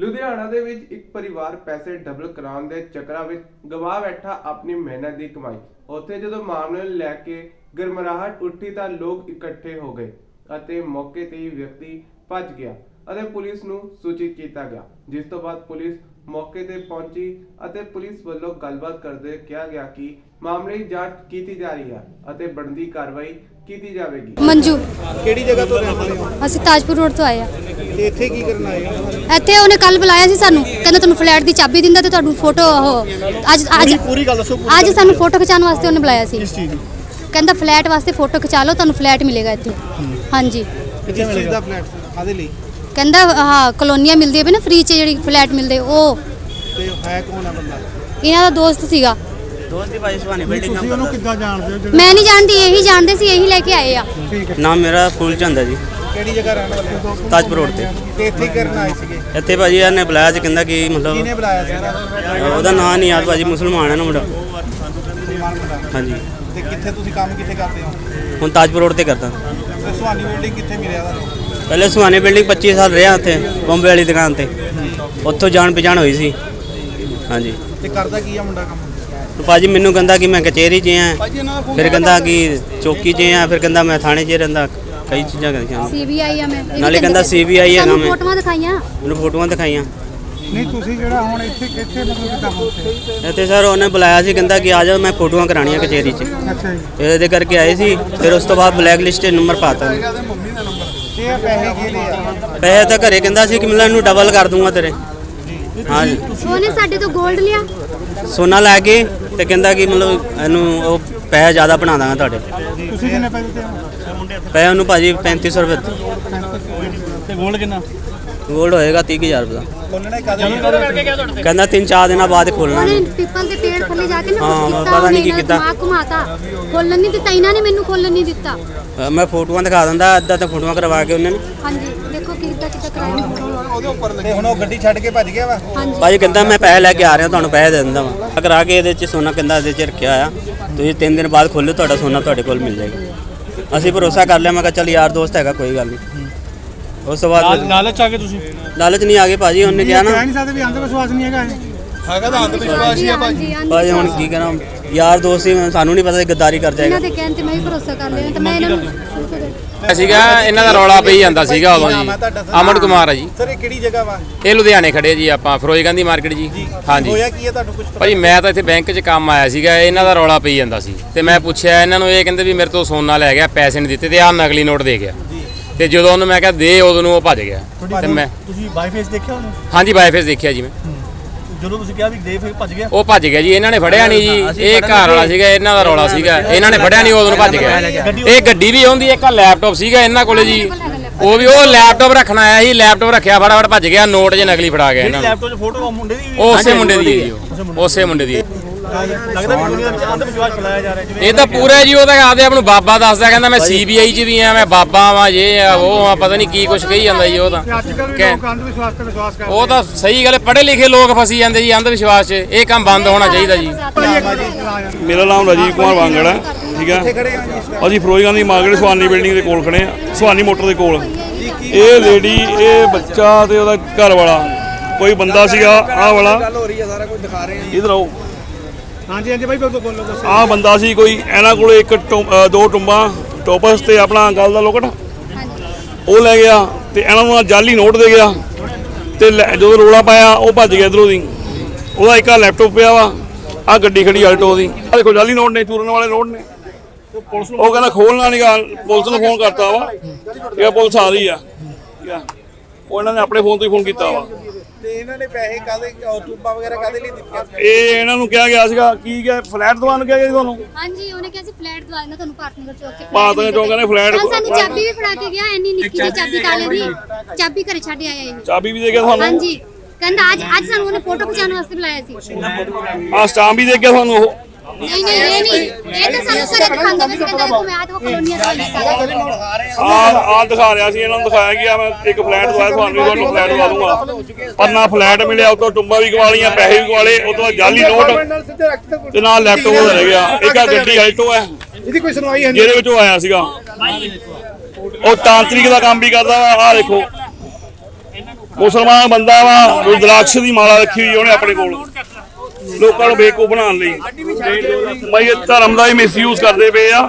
ਲੁਧਿਆਣਾ ਦੇ ਵਿੱਚ ਇੱਕ ਪਰਿਵਾਰ ਪੈਸੇ ਡਬਲ ਕਰਾਉਣ ਦੇ ਚੱਕਰਾਂ ਵਿੱਚ ਗਵਾ ਬੈਠਾ ਆਪਣੀ ਮਿਹਨਤ ਦੀ ਕਮਾਈ। ਉੱਥੇ ਜਦੋਂ ਮਾਮਲੇ ਨੂੰ ਲੈ ਕੇ ਗਰਮਰਾਹਟ ਉੱਠੀ ਤਾਂ ਲੋਕ ਇਕੱਠੇ ਹੋ ਗਏ ਅਤੇ ਮੌਕੇ ਤੇ ਹੀ ਵਿਅਕਤੀ ਭੱਜ ਗਿਆ ਅਤੇ ਪੁਲਿਸ ਨੂੰ ਸੂਚਿਤ ਕੀਤਾ ਗਿਆ ਜਿਸ ਤੋਂ ਬਾਅਦ ਪੁਲਿਸ ਮੌਕੇ ਤੇ ਪਹੁੰਚੀ ਅਤੇ ਪੁਲਿਸ ਵੱਲੋਂ ਗੱਲਬਾਤ ਕਰਦੇ ਕਿਹਾ ਗਿਆ ਕਿ ਮਾਮਲੇ ਦੀ ਜਾਂਚ ਕੀਤੀ ਜਾ ਰਹੀ ਹੈ ਅਤੇ ਬਣਦੀ ਕਾਰਵਾਈ ਕੀਤੀ ਜਾਵੇਗੀ। ਮੰਜੂ। ਕਿਹੜੀ ਜਗ੍ਹਾ ਤੋਂ ਰਹਿਣ ਵਾਲੇ ਹੋ? ਅਸੀਂ ਤਾਜਪੁਰ ਰੋਡ ਤੋਂ ਆਏ ਆ ਇੱਥੇ ਕੀ ਕਰਨ ਆਏ ਹੋ? ਇੱਥੇ ਉਹਨੇ ਕੱਲ ਬੁਲਾਇਆ ਸੀ ਸਾਨੂੰ। ਕਹਿੰਦਾ ਤੁਹਾਨੂੰ ਫਲੈਟ ਦੀ ਚਾਬੀ ਦਿੰਦਾ ਤੇ ਤੁਹਾਨੂੰ ਫੋਟੋ ਉਹ ਅੱਜ ਅੱਜ ਪੂਰੀ ਪੂਰੀ ਗੱਲ ਦੱਸੋ ਪੂਰੀ ਅੱਜ ਸਾਨੂੰ ਫੋਟੋ ਖਿਚਾਉਣ ਵਾਸਤੇ ਉਹਨੇ ਬੁਲਾਇਆ ਸੀ। ਕਿਸ ਚੀਜ਼ ਦੀ ਕਹਿੰਦਾ ਫਲੈਟ ਵਾਸਤੇ ਫੋਟੋ ਖਿਚਾ ਲਓ ਤੁਹਾਨੂੰ ਫਲੈਟ ਮਿਲੇਗਾ ਇੱਥੇ। ਹਾਂਜੀ। ਫਲੈਟ ਲਈ? ਕਹਿੰਦਾ ਹਾਂ ਕਲੋਨੀਆਂ ਮਿਲਦੀਆਂ ਪਈ ਨਾ ਫ੍ਰੀ ਚ ਜਿਹੜੀ ਫਲੈਟ ਮਿਲਦੇ ਉਹ। ਤੇ ਹੈ ਕੌਣ ਆ ਬੰਦਾ? ਇਹਨਾਂ ਦਾ ਦੋਸਤ ਸੀਗਾ। ਦੋਸਤ ਦੀ ਭਾਈ ਸੁਹਾਣੀ ਬਿਲਡਿੰਗ ਤੁਸੀਂ ਉਹਨੂੰ ਕਿੱਦਾਂ ਜਾਣਦੇ ਹੋ ਜਿਹੜਾ ਮੈਂ ਨਹੀਂ ਜਾਣਦੀ ਇਹੀ ਜਾਣਦੇ ਸੀ ਇਹੀ ਲੈ ਕੇ ਆਏ ਆ। ਹੈ। ਨਾਮ ਮੇਰਾ ਫੂਲ ਚੰਦ ਹੈ ਜੀ। ਕਿਹੜੀ ਜਗ੍ਹਾ ਰਹਿਣ ਵਾਲੇ ਹੋ? ਤਾਜਪੁਰ ਰੋਡ ਤੇ। ਤੇ ਇੱਥੇ ਹੀ ਕਰਨ ਆਏ ਸੀਗੇ? ਇੱਥੇ ਭਾਜੀ ਇਹਨੇ ਬੁਲਾਇਆ ਸੀ ਕਹਿੰਦਾ ਕਿ ਮਤਲਬ ਕਿਹਨੇ ਬੁਲਾਇਆ ਸੀਗਾ? ਉਹਦਾ ਨਾਂ ਨਹੀਂ ਯਾਦ ਭਾਜੀ ਮੁਸਲਮਾਨ ਹੈ ਨਾ ਮੁੰਡਾ। ਮੁਸਲਮਾਨ ਮੁੰਡਾ। ਹਾਂਜੀ। ਤੇ ਕਿੱਥੇ ਤੁਸੀਂ ਕੰਮ ਕਿੱਥੇ ਕਰਦੇ ਹੋ? ਹੁਣ ਤਾਜਪੁਰ ਰੋਡ ਤੇ ਕਰਦਾ। ਤੇ ਸੁਹਾਨੀ ਬਿਲਡਿੰਗ ਕਿੱਥੇ ਮਿਲਿਆ ਤੁਹਾਨੂੰ ਪਹਿਲੇ ਸੁਹਾਣੀ ਬਿਲਡਿੰਗ 25 ਸਾਲ ਰਿਹਾ ਉੱਥੇ ਬੰਬੇ ਵਾਲੀ ਦੁਕਾਨ ਤੇ। ਉੱਥੋਂ ਜਾਣ ਪਛਾਣ ਹੋਈ ਸੀ। ਹਾਂਜੀ। ਤੇ ਕਰਦਾ ਕੀ ਆ ਮੁੰਡਾ ਕੰਮ? ਤੇ ਭਾਜੀ ਮੈਨੂੰ ਕਹਿੰਦਾ ਕਿ ਮੈਂ ਕਚਹਿਰੀ 'ਚ ਆ। ਫਿਰ ਕਹਿੰਦਾ ਕਿ ਚੌਕੀ 'ਚ ਆ ਫਿਰ ਕਹਿੰਦਾ ਮੈਂ ਥਾਣੇ 'ਚ ਰਹਿੰਦਾ। ਕਈ ਚੀਜ਼ਾਂ ਕਹਿੰਦਾ ਸੀਬੀਆਈ ਆ ਮੈਂ। ਇਹ ਵੀ ਨਾਲੇ ਕਹਿੰਦੇ ਕਹਿੰਦਾ CBI ਹੈਗਾ ਸਾਨੂੰ ਮੈਂ। ਫੋਟੋਆਂ ਦਿਖਾਈਆਂ। ਮੈਨੂੰ ਫੋਟੋਆਂ ਦਿਖਾਈਆਂ। ਨਹੀਂ ਤੁਸੀਂ ਜਿਹੜਾ ਹੁਣ ਇੱਥੇ ਕਿੱਥੇ ਮਤਲਬ ਕਿੱਦਾਂ ਪਹੁੰਚੇ ਇੱਥੇ ਸਰ ਉਹਨੇ ਬੁਲਾਇਆ ਸੀ ਕਹਿੰਦਾ ਕਿ ਆ ਜਾਓ ਮੈਂ ਫੋਟੋਆਂ ਕਰਾਉਣੀਆਂ ਕਚਹਿਰੀ 'ਚ। ਅੱਛਾ ਜੀ। ਫਿਰ ਇਹਦੇ ਕਰਕੇ ਆਏ ਸੀ ਫਿਰ ਉਸ ਤੋਂ ਬਾਅਦ ਬਲੈਕ ਲਿਸਟ 'ਤੇ ਨੰਬਰ ਪਾਤਾ। ਇਹ ਪੈਸੇ ਕੀ ਆ? ਪੈਸੇ ਤਾਂ ਘਰੇ ਕਹਿੰਦਾ ਸੀ ਕਿ ਮੈਂ ਇਹਨੂੰ ਡਬਲ ਕਰ ਦੂੰਗਾ ਤੇਰੇ। ਹਾਂਜੀ। ਉਹਨੇ ਸਾਡੇ ਤੋਂ 골ਡ ਲਿਆ। ਸੋਨਾ ਲੈ ਕੇ ਤੇ ਕਹਿੰਦਾ ਕਿ ਮਤਲਬ ਇਹਨੂੰ ਉਹ ਪੈਸੇ ਜ਼ਿਆਦਾ ਬਣਾ ਦਾਂਗਾ ਤੁਹਾਡੇ ਤੁਸੀਂ ਕਿੰਨੇ ਪੈਸੇ ਦਿੱਤੇ ਆ? ਪੈਸੇ ਉਹਨੂੰ ਭਾਜੀ 3500 ਰੁਪਏ ਦਿੱਤੇ। ਤੇ ਗੋਲਡ ਕਿੰਨਾ? ਗੋਲਡ ਹੋਏਗਾ 30000 ਰੁਪਏ ਦਾ। ਖੋਲਣੇ ਕਾਦੇ ਕਹਿੰਦਾ ਤਿੰਨ ਚਾਰ ਦਿਨਾਂ ਬਾਅਦ ਖੋਲਣਾ ਉਹਨੇ ਪੀਪਲ ਦੇ ਪੇੜ ਥੱਲੇ ਜਾ ਕੇ ਨਾ ਹਾਂ, ਕੀਤਾ ਪਤਾ ਨਹੀਂ ਉਹਨੇ ਕੀ ਕੀਤਾ। ਦਿਮਾਗ ਘੁਮਾਤਾ। ਖੋਲਣ ਨਹੀਂ ਦਿੱਤਾ ਇਹਨਾਂ ਨੇ ਮੈਨੂੰ ਖੋਲਣ ਨਹੀਂ ਦਿੱਤਾ। ਮੈਂ ਫੋਟੋਆਂ ਦਿਖਾ ਦਿੰਦਾ ਅੱਧਾ ਤਾਂ ਫੋਟੋਆਂ ਕਰਵਾ ਕੇ ਉਹਨੇ ਨੇ। ਹਾਂਜੀ। ਕਿੱਦਾਂ ਕਿੱਦਾਂ ਕਰਾਇਆ ਤੇ ਹੁਣ ਉਹ ਗੱਡੀ ਛੱਡ ਕੇ ਭੱਜ ਗਿਆ ਵਾ? ਹਾਂਜੀ। ਭਾਜੀ ਕਹਿੰਦਾ ਮੈਂ ਪੈਸੇ ਲੈ ਕੇ ਆ ਰਿਹਾ ਤੁਹਾਨੂੰ ਪੈਸੇ ਦੇ ਦਿੰਦਾ ਵਾਂ। ਕਰਾ ਕੇ ਇਹਦੇ 'ਚ ਸੋਨਾ ਕਹਿੰਦਾ ਇਹਦੇ 'ਚ ਰੱਖਿਆ ਆ ਤੁਸੀਂ ਤਿੰਨ ਦਿਨ ਬਾਅਦ ਖੋਲੋ ਤੁਹਾਡਾ ਸੋਨਾ ਤੁਹਾਡੇ ਕੋਲ ਮਿਲ ਜਾਏਗਾ। ਅਸੀਂ ਭਰੋਸਾ ਕਰ ਲਿਆ ਮੈਂ ਕਿਹਾ ਚੱਲ ਯਾਰ ਦੋਸਤ ਹੈਗਾ ਕੋਈ ਗੱਲ ਨਹੀਂ। ਉਸ ਤੋਂ ਬਾਅਦ ਲਾਲਚ ਆ ਕੇ ਤੁਸੀਂ? ਲਾਲਚ ਨਹੀਂ ਆ ਗਏ ਭਾਜੀ ਉਹਨੇ ਕਿਹਾ ਨਾ ਨਹੀਂ ਸਕਦੇ ਵੀ ਅੰਧ ਵਿਸ਼ਵਾਸ ਨਹੀਂ ਹੈਗਾ ਹੈਗਾ ਤਾਂ ਅੰਧ ਵਿਸ਼ਵਾਸ ਹੀ ਆ ਭਾਜੀ। ਭਾਜੀ ਹੁਣ ਕੀ ਕਰਾਂ? ਯਾਰ ਦੋਸਤ ਸੀ ਸਾਨੂੰ ਨਹੀਂ ਪਤਾ ਸੀ ਗੱਦਾਰੀ ਕਰ ਜਾਏਗਾ। ਇਹਨਾਂ ਦੇ ਕਹਿਣ ਤੇ ਮੈਂ ਵੀ ਭਰੋਸਾ ਕਰ ਲਿਆ ਤੇ ਮੈਂ ਇਹਨਾਂ ਨੂੰ ਸੀਗਾ ਇਹਨਾਂ ਦਾ ਰੌਲਾ ਪਈ ਜਾਂਦਾ ਸੀਗਾ ਉਦੋਂ ਜੀ। ਅਮਨ ਕੁਮਾਰ ਆ ਜੀ। ਸਰ ਇਹ ਕਿਹੜੀ ਜਗ੍ਹਾ ਵਾ? ਇਹ ਲੁਧਿਆਣੇ ਖੜੇ ਜੀ ਆਪਾਂ ਫਿਰੋਜ਼ ਗਾਂਧੀ ਮਾਰਕੀਟ ਜੀ। ਹਾਂਜੀ। ਹੋਇਆ ਕੀ ਹੈ ਤੁਹਾਨੂੰ ਕੁਝ ਭਾਜੀ ਮੈਂ ਤਾਂ ਇੱਥੇ ਬੈਂਕ 'ਚ ਕੰਮ ਆਇਆ ਸੀਗਾ ਇਹਨਾਂ ਦਾ ਰੌਲਾ ਪਈ ਜਾਂਦਾ ਸੀ। ਤੇ ਮੈਂ ਪੁੱਛਿਆ ਇਹਨਾਂ ਨੂੰ ਇਹ ਕਹਿੰਦੇ ਵੀ ਮੇਰੇ ਤੋਂ ਸੋਨਾ ਲੈ ਗਿਆ ਪੈਸੇ ਨਹੀਂ ਦਿੱਤੇ ਤੇ ਆਹ ਨਕਲੀ ਨੋਟ ਦੇ ਗਿਆ। ਤੇ ਜਦੋਂ ਉਹਨੂੰ ਮੈਂ ਕਿਹਾ ਦੇ ਉਦੋਂ ਨੂੰ ਉਹ ਭੱਜ ਗਿਆ। ਤੇ ਮੈਂ ਤੁਸੀਂ ਬਾਈ ਫੇਸ ਦੇਖਿਆ ਉਹਨੂੰ? ਹਾਂਜੀ ਬਾਈ ਫੇਸ ਦੇਖਿਆ ਜੀ ਮੈਂ। ਜਦੋਂ ਤੁਸੀਂ ਕਿਹਾ ਵੀ ਦੇ ਫੇਸ ਭੱਜ ਗਿਆ? ਉਹ ਭੱਜ ਗਿਆ ਜੀ ਇਹਨਾਂ ਨੇ ਫੜਿਆ ਨਹੀਂ ਜੀ ਇਹ ਘਰ ਵਾਲਾ ਸੀਗਾ ਇਹਨਾਂ ਦਾ ਰੌਲਾ ਸੀਗਾ। ਇਹਨਾਂ ਨੇ ਫੜਿਆ ਨਹੀਂ ਉਦੋਂ ਨੂੰ ਭੱਜ ਗਿਆ ਇਹ ਗੱਡੀ ਵੀ ਆਉਂਦੀ ਇੱਕ ਲੈਪਟਾਪ ਸੀਗਾ ਇਹਨਾਂ ਕੋਲੇ ਜੀ। ਉਹ ਵੀ ਉਹ ਲੈਪਟਾਪ ਰੱਖਣ ਆਇਆ ਸੀ ਲੈਪਟਾਪ ਰੱਖਿਆ ਫਟਾਫਟ ਭੱਜ ਗਿਆ ਨੋਟ ਜੇ ਨਕਲੀ ਫੜਾ ਗਿਆ ਇਹਨਾਂ ਨੂੰ। ਲੈਪਟਾਪ 'ਚ ਫੋਟੋ ਆ ਮੁੰਡੇ ਦੀ ਉਹ ਉਸੇ ਮੁੰਡੇ ਦੀ ਹੈ ਜੀ ਉਹ। ਉਸੇ ਮੁੰਡੇ ਦੀ ਹੈ। ਲੱਗਦਾ ਵੀ ਦੁਨੀਆ ਵਿੱਚ ਅੰਧ ਵਿਸ਼ਵਾਸ ਫੈਲਾਇਆ ਜਾ ਰਿਹਾ ਜਿਵੇਂ ਇਹ ਤਾਂ ਪੂਰਾ ਜੀ ਉਹ ਤਾਂ ਆਪਦੇ ਆਪ ਨੂੰ ਬਾਬਾ ਦੱਸਦਾ ਕਹਿੰਦਾ ਮੈਂ ਸੀਬੀਆਈ 'ਚ ਵੀ ਆ ਮੈਂ ਬਾਬਾ ਵਾਂ ਇਹ ਆ ਉਹ ਆ ਪਤਾ ਨਹੀਂ ਕੀ ਕੁਛ ਕਹੀ ਜਾਂਦਾ ਜੀ ਉਹ ਤਾਂ। ਕਹਿ- ਅੰਧ ਵਿਸ਼ਵਾਸ ਤੇ ਵਿਸ਼ਵਾਸ ਕਰਦੇ ਉਹ ਤਾਂ ਸਹੀ ਗੱਲ ਪੜ੍ਹੇ ਲਿਖੇ ਲੋਕ ਫਸੀ ਜਾਂਦੇ ਜੀ ਅੰਧ ਵਿਸ਼ਵਾਸ 'ਚ। ਇਹ ਕੰਮ ਬੰਦ ਹੋਣਾ ਚਾਹੀਦਾ ਜੀ। ਮੇਰਾ ਨਾਮ ਰਾਜੀਵ ਕੁਮਾਰ ਵਾਂਗੜ ਹੈ ਠੀਕ ਹੈ? ਅਸੀਂ ਫਿਰੋਜ਼ਗਾਂ ਦੀ ਮਾਰਕੀਟ ਸੁਹਾਨੀ ਬਿਲਡਿੰਗ ਦੇ ਕੋਲ ਖੜੇ ਆ ਸੁਹਾਨੀ ਮੋਟਰ ਦੇ ਕੋਲ। ਇਹ ਲੇਡੀ ਇਹ ਬੱਚਾ ਤੇ ਉਹਦਾ ਘਰ ਵਾਲਾ ਕੋਈ ਬੰਦਾ ਸੀਗਾ ਆਹ ਵਾਲਾ। ਗੱਲ ਹੋ ਰਹੀ ਹੈ ਸਾਰਾ ਕੁਝ ਦਿਖਾ ਰਹੇ ਹਾਂ ਇਧਰ ਆਓ। ਹਾਂਜੀ ਹਾਂਜੀ ਬਾਈ ਬੋਲੋ ਬੋਲੋ ਦੱਸੋ। ਆਹ ਬੰਦਾ ਸੀ ਕੋਈ ਇਹਨਾਂ ਕੋਲ ਇੱਕ ਟੁੰ- ਅ, ਦੋ ਟੁੰਬਾਂ ਟੋਪਸ ਤੇ ਆਪਣਾ ਗੱਲ ਦਾ ਲੋਕਟ। ਉਹ ਲੈ ਗਿਆ ਤੇ ਇਹਨਾਂ ਨੂੰ ਆਹ ਜਾਲੀ ਨੋਟ ਦੇ ਗਿਆ ਤੇ ਲੈ- ਜਦੋਂ ਰੋਲਾ ਪਾਇਆ ਉਹ ਭੱਜ ਗਿਆ ਇਧਰੋਂ ਦੀ। ਉਹਦਾ ਇੱਕ ਆ ਲੈਪਟਾਪ ਪਿਆ ਵਾ ਆ ਗੱਡੀ ਖੜੀ ਆਲਟੋ ਦੀ ਆ ਦੇਖੋ ਜਾਲੀ ਨੋਟ ਨੇ ਚੂਰਨ ਵਾਲੇ ਨੋਟ ਨੇ। ਉਹ ਕਹਿੰਦਾ ਖੋਲਣਾ ਨਹੀਂਗਾ ਪੁਲਿਸ ਨੂੰ ਫੋਨ ਕਰਤਾ ਵਾ। ਇਹ ਪੁਲਿਸ ਆ ਰਹੀ ਆ ਠੀਕ ਆ। ਉਹ ਇਹਨਾਂ ਨੇ ਆਪਣੇ ਫੋਨ ਤੋਂ ਹੀ ਫੋਨ ਕੀਤਾ ਵਾ। ਤੇ ਇਹਨਾਂ ਨੇ ਪੈਸੇ ਕਾਦੇ ਟੂਬਾ ਵਗੈਰਾ ਕਾਦੇ ਲਈ ਦਿੱਤੇ ਇਹ ਇਹਨਾਂ ਨੂੰ ਕਿਹਾ ਗਿਆ ਸੀਗਾ ਕੀ ਕਿਹਾ ਫਲੈਟ ਦਵਾਨ ਕਿਹਾ ਗਿਆ ਸੀ ਤੁਹਾਨੂੰ? ਹਾਂਜੀ ਉਹਨੇ ਕਿਹਾ ਸੀ ਫਲੈਟ ਦਵਾ ਦੇਣਾ ਤੁਹਾਨੂੰ ਪਾਰਟਨਰ ਚੌਕ ਕੇ ਪਾਰਟਨਰ ਚੌਕ ਕਹਿੰਦੇ ਫਲੈਟ ਸਾਨੂੰ ਚਾਬੀ ਵੀ ਫੜਾ ਕੇ ਗਿਆ ਇੰਨੀ ਨਿੱਕੀ ਜਿਹੀ ਚਾਬੀ ਤਾਲੇ ਦੀ। ਚਾਬੀ ਘਰੇ ਛੱਡ ਆਇਆ ਇਹ। ਚਾਬੀ ਵੀ ਦੇ ਗਿਆ ਤੁਹਾਨੂੰ? ਹਾਂਜੀ। ਕਹਿੰਦਾ ਅੱਜ ਅੱਜ ਸਾਨੂੰ ਉਹਨੇ ਫੋਟੋ ਖਿਚਾਉਣ ਵਾਸਤੇ ਬੁਲਾਇਆ ਸੀ। ਆ ਸਟਾਮ ਵੀ ਦੇ ਗਿਆ ਤੁਹਾਨੂੰ ਉਹ? ਨਹੀਂ ਨਹੀਂ, ਇਹ ਨਹੀਂ। ਇਹ ਤਾਂ ਸਾਨੂੰ ਘਰੇ ਦਿਖਾਉਂਦਾ ਵੀ ਸੀ ਕਹਿੰਦਾ ਦੇਖੋ ਮੈਂ ਆਹ ਕਲੋਨੀਆਂ ਤੋਂ ਆਈ ਸਾਰਾ ਆ ਆ ਦਿਖਾ ਰਿਹਾ ਸੀ, ਇਹਨਾਂ ਨੂੰ ਦਿਖਾਇਆ ਗਿਆ ਮੈਂ, ਇੱਕ ਫਲੈਟ ਦਵਾਇਆ ਤੁਹਾਨੂੰ ਤੁਹਾਨੂੰ ਫਲੈਟ ਦਵਾ ਦੂੰਗਾ। ਪਰ ਨਾ ਫਲੈਟ ਮਿਲਿਆ, ਉਤੋਂ ਟੁੰਬਾ ਵੀ ਗਵਾ ਪੈਸੇ ਵੀ ਗਵਾ ਉਤੋਂ ਜਾਲੀ ਨੋਟ ਤੇ ਨਾਲ ਲੈਪਟਾਪ ਰਹਿ ਗਿਆ। ਇੱਕ ਆ ਗੱਡੀ ਆਲਟੋ ਹੈ ਇਹਦੀ ਕੋਈ ਸੁਣਵਾਈ ਹੈ ਜਿਹਦੇ ਵਿੱਚ ਉਹ ਆਇਆ ਸੀਗਾ। ਉਹ ਤਾਂਤਰਿਕ ਦਾ ਕੰਮ ਵੀ ਕਰਦਾ ਵਾ, ਆਹ ਦੇਖੋ। ਮੁਸਲਮਾਨ ਬੰਦਾ ਵਾ ਉਹ ਦਰਾਕਸ਼ ਦੀ ਮਾਲਾ ਰੱਖੀ ਹੋਈ ਉਹਨੇ ਆਪਣੇ ਕੋਲ। ਲੋਕਾਂ ਨੂੰ ਬੇਕੂ ਬਣਾਉਣ ਲਈ। ਮੈਂ ਇਹ ਧਰਮ ਦਾ ਹੀ ਮਿਸਯੂਜ਼ ਕਰਦੇ ਪਏ ਆ।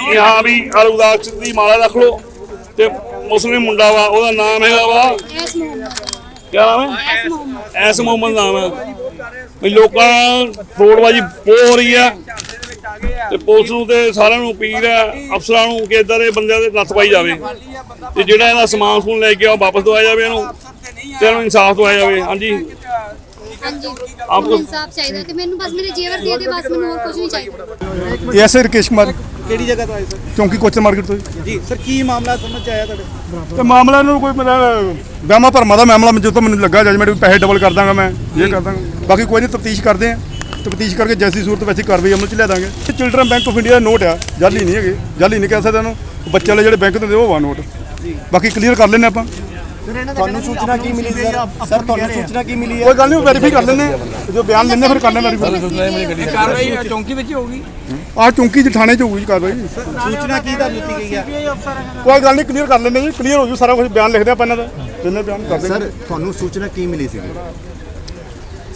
ਕਿ ਹਾਂ ਵੀ ਅਰੁਦਾਕਸ਼ ਦੀ ਮਾਲਾ ਰੱਖ ਲਓ ਤੇ ਮੁਸਲਿਮ ਮੁੰਡਾ ਵਾ ਉਹਦਾ ਨਾਮ ਹੈਗਾ ਵਾ। ਕੀ ਨਾਮ ਹੈ? ਐਸ ਮੁਹੰਮਦ। ਨਾਮ ਹੈ। ਵੀ ਲੋਕਾਂ ਫਰੋਡਬਾਜੀ ਬਹੁਤ ਹੋ ਰਹੀ ਆ ਤੇ ਪੁਲਿਸ ਨੂੰ ਤੇ ਸਾਰਿਆਂ ਨੂੰ ਅਪੀਲ ਹੈ ਅਫਸਰਾਂ ਨੂੰ ਕਿ ਇਦਾਂ ਦੇ ਬੰਦਿਆਂ ਦੇ ਨੱਥ ਪਾਈ ਜਾਵੇ। ਤੇ ਜਿਹੜਾ ਇਹਦਾ ਸਮਾਨ ਸਮੂਨ ਲੈ ਕੇ ਆ ਵਾਪਸ ਦਵਾਇਆ ਜਾਵੇ ਇਹਨੂੰ। ਤੇ ਇਹਨੂੰ ਇਨਸਾਫ ਦਵਾਇਆ ਜਾਵੇ। ਹਾਂਜੀ। ਹਾਂਜੀ। ਆਪ ਮੈਨੂੰ ਇਨਸਾਫ ਚਾਹੀਦਾ ਤੇ ਮੈਨੂੰ ਬਸ ਮੇਰੇ ਜੇਵਰ ਦੇ ਦੇ ਬਸ ਮੈਨੂੰ ਹੋਰ ਕੁਝ ਨਹੀਂ ਚਾਹੀਦਾ। ਐਸੇ ਰਕੇਸ਼ ਕੁਮਾਰ। ਕਿਹੜੀ ਜਗ੍ਹਾ ਤੋਂ ਆਏ ਸਰ? ਚੌਂਕੀ ਕੋਚਰ ਮਾਰਕੀਟ ਤੋਂ ਜੀ। ਜੀ ਸਰ ਕੀ ਮਾਮਲਾ ਸਮਝ ਚ ਆਇਆ ਤੁਹਾਡੇ? ਤੇ ਮਾਮਲਾ ਨੂੰ ਕੋਈ ਮੇਰਾ ਵਹਿਮਾ ਭਰਮਾ ਦਾ ਮਾਮਲਾ ਜਦੋਂ ਮੈਨੂੰ ਲੱਗਾ ਜਜਮੈਂਟ ਵੀ ਪੈਸੇ ਡਬਲ ਕਰ ਦਾਂਗਾ ਮੈਂ ਇਹ ਕਰ ਦਾਂਗਾ। ਬਾਕੀ ਕੋਈ ਨਹੀਂ ਤਫਤੀਸ਼ ਕਰਦੇ ਆ ਤਫਤੀਸ਼ ਕਰਕੇ ਜੈਸੀ ਸੂਰਤ ਵੈਸੀ ਕਾਰਵਾਈ ਅਮਲ ਚ ਲਿਆ ਦਾਂਗੇ। ਚਿਲਡਰਨ ਬੈਂਕ ਆਫ ਇੰਡੀਆ ਦਾ ਨੋਟ ਆ ਜਾਲੀ ਨਹੀਂ ਹੈਗੇ ਜਾਲੀ ਨਹੀਂ ਕਹਿ ਸਕਦੇ ਉਹਨੂੰ ਬੱਚੇ ਵਾਲੇ ਜਿਹੜੇ ਬੈਂਕ ਦਿੰਦੇ ਉਹ ਵਾ ਨੋਟ ਬਾਕੀ ਕਲੀਅਰ ਕਰ ਲੈਣੇ ਆਪਾਂ। ਤੁਹਾਨੂੰ ਸੂਚਨਾ ਕੀ ਮਿਲੀ ਸਰ? ਸਰ ਤੁਹਾਨੂੰ ਸੂਚਨਾ ਕੀ ਮਿਲੀ ਹੈ? ਕੋਈ ਗੱਲ ਨਹੀਂ ਵੈਰੀਫਾਈ ਕਰ ਲੈਣੇ ਜੋ ਬਿਆਨ ਲੈਣੇ ਫਿਰ ਕਰਨਾ ਵੈਰੀਫਾਈ ਕਾਰਵਾਈ ਚੌਂਕੀ ਵਿੱਚ ਹੋਊਗੀ। ਆ ਚੌਂਕੀ ਚ ਥਾਣੇ ਚ ਹੋਊਗੀ ਜੀ ਕਾਰਵਾਈ। ਸੂਚਨਾ ਕੀ ਤੁਹਾਨੂੰ ਦਿੱਤੀ ਗਈ ਹੈ ਕੋਈ ਗੱਲ ਨਹੀਂ ਕਲੀਅਰ ਕਰ ਲੈਣੇ ਜੀ। ਕਲੀਅਰ ਹੋ ਜੂ ਸਾਰਾ ਕੁਝ ਬਿਆਨ ਲਿਖਦੇ ਆਪਾਂ ਇਹਨਾਂ ਦਾ। ਜਿੰਨੇ ਬਿਆਨ ਕਰ ਦੇਣਗੇ। ਸਰ ਤੁਹਾਨੂੰ ਸੂਚਨਾ ਕੀ ਮਿਲੀ ਸੀ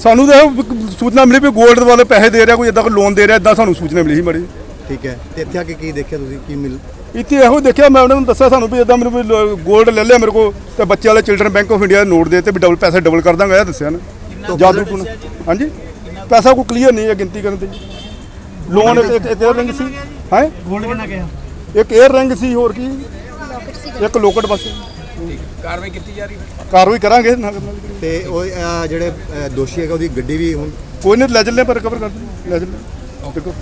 ਸਾਨੂੰ ਤਾਂ ਇਹੋ ਸੂਚਨਾ ਮਿਲੀ ਵੀ 골ਡ ਵਾਲੇ ਪੈਸੇ ਦੇ ਰਿਹਾ ਕੋਈ ਇਦਾਂ ਕੋਈ ਲੋਨ ਦੇ ਰਿਹਾ ਇਦਾਂ ਸਾਨੂੰ ਸੂਚਨਾ ਮਿਲੀ ਸੀ ਮੜੀ ਠੀਕ ਹੈ ਤੇ ਇੱਥੇ ਆ ਕੇ ਕੀ ਦੇਖਿਆ ਤੁਸੀਂ? ਕੀ ਮਿਲ ਇੱਥੇ ਇਹੋ ਦੇਖਿਆ ਮੈਂ ਉਹਨਾਂ ਨੂੰ ਦੱਸਿਆ ਸਾਨੂੰ ਵੀ ਇਦਾਂ ਮੈਨੂੰ ਵੀ 골ਡ ਲੈ ਲਿਆ ਮੇਰੇ ਕੋਲ ਤੇ ਬੱਚੇ ਵਾਲੇ children bank of India note ਦੇ ਤੇ ਵੀ ਡਬਲ ਪੈਸੇ ਡਬਲ ਕਰ ਦਾਂਗਾ ਇਹ ਦੱਸਿਆ ਨਾ। ਜਾਦੂ ਟੂਣਾ ਹਾਂਜੀ? ਪੈਸਾ ਕੋਈ ਕਲੀਅਰ ਨਹੀਂ ਹੈ ਗਿਣਤੀ ਕਰਨ ਤੇ ਲੋਨ ਇੱਕ ਏਅਰ ਰਿੰਗ ਸੀ। ਹੈ? 골ਡ ਕਿੰਨਾ ਗਿਆ? ਇੱਕ ਏਅਰ ਰਿੰਗ ਸੀ ਹੋਰ ਕੀ? ਇੱਕ ਲੋਕਟ ਬਸ। ਕਾਰਵਾਈ ਕੀਤੀ ਜਾ ਰਹੀ ਹੈ? ਕਾਰਵਾਈ ਕਰਾਂਗੇ ਤੇ ਉਹ ਜਿਹੜੇ ਦੋਸ਼ੀ ਹੈਗਾ ਉਹਦੀ ਗੱਡੀ ਵੀ ਹੁਣ ਕੋਈ ਨਹੀਂ ਲੈ ਚੱਲਨੇ ਪਰ ਰਿਕਵਰ ਕਰ ਦਿੰਦੇ ਲੈ ਦੇਖੋ।